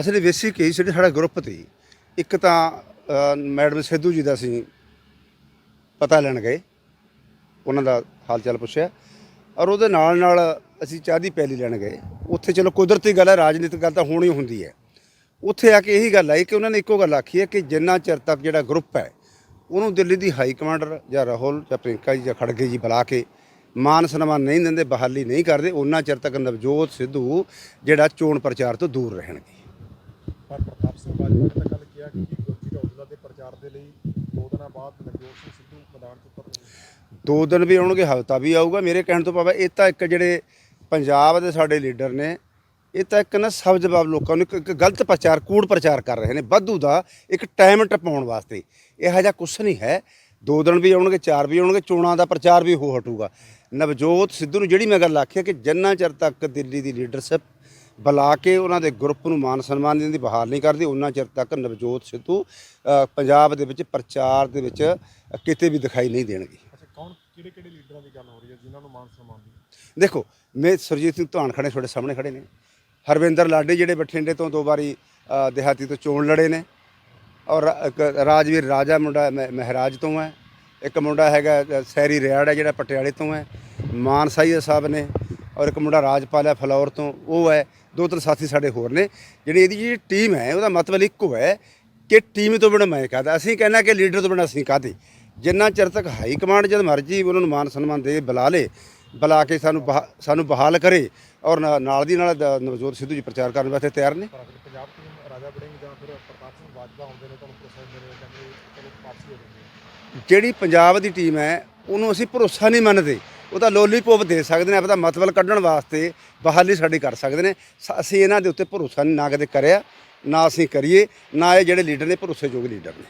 ਅਸਲੀ ਬੇਸਿਕ ਇਹ ਜਿਹੜੇ ਸਾਡਾ ਗਰੁੱਪ 'ਤੇ ਇੱਕ ਤਾਂ ਮੈਡਮ ਸਿੱਧੂ ਜੀ ਦਾ ਅਸੀਂ ਪਤਾ ਲੈਣ ਗਏ। ਉਹਨਾਂ ਦਾ ਹਾਲ ਚਾਲ ਪੁੱਛਿਆ। ਔਰ ਉਹਦੇ ਨਾਲ ਨਾਲ ਅਸੀਂ ਚਾਹ ਦੀ ਪੈਲੀ ਲੈਣ ਗਏ। ਉੱਥੇ ਚਲੋ ਕੁਦਰਤੀ ਗੱਲ ਹੈ, ਰਾਜਨੀਤਿਕ ਗੱਲ ਤਾਂ ਹੋਣੀ ਹੁੰਦੀ ਹੈ। ਉੱਥੇ ਆ ਕੇ ਇਹੀ ਗੱਲ ਆਈ ਕਿ ਉਹਨਾਂ ਨੇ ਇੱਕੋ ਗੱਲ ਆਖੀ ਹੈ ਕਿ ਜਿੰਨਾ ਚਿਰ ਤੱਕ ਜਿਹੜਾ ਗਰੁੱਪ ਹੈ, ਉਹਨੂੰ ਦਿੱਲੀ ਦੀ ਹਾਈ ਕਮਾਂਡਰ ਜਾਂ ਰਾਹੁਲ ਜਾਂ ਪ੍ਰਿੰਕਾ ਜੀ ਜਾਂ ਖੜਗੇ ਜੀ ਬੁਲਾ ਕੇ ਮਾਨ ਸਨਮਾਨ ਨਹੀਂ ਦਿੰਦੇ, ਬਹਾਲੀ ਨਹੀਂ ਕਰਦੇ, ਉਹਨਾਂ ਚਿਰ ਤੱਕ ਨਵਜੋਤ ਸਿੱਧੂ ਜਿਹੜਾ ਚੋਣ ਪ੍ਰਚਾਰ ਤੋਂ ਦੂਰ ਰਹਿਣਗੇ। ਪਰ ਪ੍ਰਤਾਪ ਸਿੰਘ ਬਾਜਵਾ ਨੇ ਤਾਂ ਕੱਲ ਕਿਹਾ ਕਿ ਗੁਰਜੀਤ ਔਜਲਾ ਦੇ ਪ੍ਰਚਾਰ ਦੇ ਲਈ ਦੋ ਦਿਨਾਂ ਬਾਅਦ ਨਵਜੋਤ ਸਿੰਘ ਸਿੱਧੂ ਮੈਦਾਨ 'ਚ ਉਤਰਨਗੇ। ਦੋ ਦਿਨ ਵੀ ਆਉਣਗੇ, ਹਫਤਾ ਵੀ ਆਊਗਾ। ਮੇਰੇ ਕਹਿਣ ਤੋਂ ਭਾਵੇਂ ਇਹ ਤਾਂ ਇੱਕ ਜਿਹੜੇ ਪੰਜਾਬ ਦੇ ਸਾਡੇ ਲੀਡਰ ਨੇ, ਇਹ ਤਾਂ ਇੱਕ ਨਾ ਸਭ ਜਵਾਬ ਲੋਕਾਂ ਨੂੰ ਇੱਕ- ਇੱਕ ਗਲਤ ਪ੍ਰਚਾਰ, ਕੂੜ ਪ੍ਰਚਾਰ ਕਰ ਰਹੇ ਨੇ। ਵਾਧੂ ਦਾ ਇੱਕ ਟਾਈਮ ਟਪਾਉਣ ਵਾਸਤੇ। ਇਹੋ ਜਿਹਾ ਕੁਛ ਨਹੀਂ ਹੈ। ਦੋ ਦਿਨ ਵੀ ਆਉਣਗੇ, ਚਾਰ ਵੀ ਆਉਣਗੇ, ਚੋਣਾਂ ਦਾ ਪ੍ਰਚਾਰ ਵੀ ਹੋ ਹਟੂਗਾ। ਨਵਜੋਤ ਸਿੱਧੂ ਨੂੰ ਜਿਹੜੀ ਮੈਂ ਗੱਲ ਆਖੀ ਹੈ ਕਿ ਜਿੰਨਾ ਚਿਰ ਤੱਕ ਦਿੱਲੀ ਦੀ ਲੀਡਰਸ਼ਿਪ ਬੁਲਾ ਕੇ ਉਹਨਾਂ ਦੇ ਗਰੁੱਪ ਨੂੰ ਮਾਨ ਸਨਮਾਨ ਦੇਣ ਦੀ ਬਹਾਲ ਨਹੀਂ ਕਰਦੀ ਉਹਨਾਂ ਚਿਰ ਤੱਕ ਨਵਜੋਤ ਸਿੱਧੂ ਪੰਜਾਬ ਦੇ ਵਿੱਚ ਪ੍ਰਚਾਰ ਦੇ ਵਿੱਚ ਕਿਤੇ ਵੀ ਦਿਖਾਈ ਨਹੀਂ ਦੇਣਗੇ। ਕੌਣ ਕਿਹੜੇ ਕਿਹੜੇ ਲੀਡਰਾਂ ਦੀ ਗੱਲ ਹੋ ਰਹੀ ਹੈ ਜਿਨ੍ਹਾਂ ਨੂੰ ਮਾਨ ਸਨਮਾਨ ਦੀ? ਦੇਖੋ ਮੈਂ ਸੁਰਜੀਤ ਸਿੰਘ ਧਾਨ ਖੜੇ ਤੁਹਾਡੇ ਸਾਹਮਣੇ ਖੜੇ ਨੇ। ਹਰਵਿੰਦਰ ਲਾਡੇ ਜਿਹੜੇ ਬਠਿੰਡੇ ਤੋਂ ਦੋ ਵਾਰੀ ਦਿਹਾਤੀ ਤੋਂ ਚੋਣ ਲੜੇ ਨੇ। ਔਰ ਰਾਜਵੀਰ ਰਾਜਾ ਮੁੰਡਾ ਮਹਿ- ਮਹਿਰਾਜ ਤੋਂ ਹੈ। ਇੱਕ ਮੁੰਡਾ ਹੈਗਾ ਸੈਰੀ ਰਿਆੜ ਹੈ ਜਿਹੜਾ ਪਟਿਆਲੇ ਤੋਂ ਹੈ। ਮਾਨ ਸਾਈਆ ਸਾਹਿਬ ਨੇ ਔਰ ਇੱਕ ਮੁੰਡਾ ਰਾਜਪਾਲ ਹੈ ਫਲੌਰ ਤੋਂ ਉਹ ਹੈ। ਦੋ ਤਿੰਨ ਸਾਥੀ ਸਾਡੇ ਹੋਰ ਨੇ। ਜਿਹੜੀ ਇਹਦੀ ਜਿਹੜੀ ਟੀਮ ਹੈ ਉਹਦਾ ਮਤਲਬ ਇੱਕੋ ਹੈ ਕਿ ਟੀਮ ਤੋਂ ਬਿਨਾਂ ਮੈਂ ਕਹਦਾ। ਅਸੀਂ ਕਹਿੰਦਾ ਕਿ ਲੀਡਰ ਤੋਂ ਬਿਨਾਂ ਅਸੀਂ ਕਾਹਦੇ। ਜਿੰਨਾ ਚਿਰ ਤੱਕ ਹਾਈ ਕਮਾਂਡ ਜਦ ਮਰਜ਼ੀ ਉਹਨਾਂ ਨੂੰ ਮਾਨ ਸਨਮਾਨ ਦੇ ਬੁਲਾ ਲੇ ਬੁਲਾ ਕੇ ਸਾਨੂੰ ਸਾਨੂੰ ਬਹਾਲ ਕਰੇ ਔਰ ਨਾਲ ਦੀ ਨਾਲ ਨਵਜੋਤ ਸਿੱਧੂ ਜੀ ਪ੍ਰਚਾਰ ਕਰਨ ਵਾਸਤੇ ਤਿਆਰ ਨੇ। ਪਰ ਅਗਰ ਪੰਜਾਬ ਟੀਮ ਰਾਜਾ ਵੜਿੰਗ ਜਾਂ ਫਿਰ ਪ੍ਰਤਾਪ ਸਿੰਘ ਬਾਜਵਾ ਹੁੰਦੇ ਨੇ ਤੁਹਾਨੂੰ ਭਰੋਸਾ ਦਿੰਦੇ ਨੇ ਕਹਿੰਦੇ ਚਲੋ ਵਾਪਸੀ ਹੋ ਜਾਂਦੀ ਹੈ ਜਿਹੜੀ ਪੰਜਾਬ ਦੀ ਟੀਮ ਹੈ ਉਹਨੂੰ ਅਸੀਂ ਭਰੋਸਾ ਨਹੀਂ ਮੰਨਦੇ। ਉਹਦਾ ਲੋਲੀਪੋਪ ਦੇ ਸਕਦੇ ਨੇ ਆਪਦਾ ਮਤਲਬ ਕੱਢਣ ਵਾਸਤੇ ਬਹਾਲੀ ਸਾਡੀ ਕਰ ਸਕਦੇ ਨੇ। ਸ- ਅਸੀਂ ਇਹਨਾਂ ਦੇ ਉੱਤੇ ਭਰੋਸਾ ਨਹੀਂ, ਨਾ ਕਦੇ ਕਰਿਆ, ਨਾ ਅਸੀਂ ਕਰੀਏ, ਨਾ ਇਹ ਜਿਹੜੇ ਲੀਡਰ ਨੇ ਭਰੋਸੇਯੋਗ ਲੀਡਰ ਨੇ।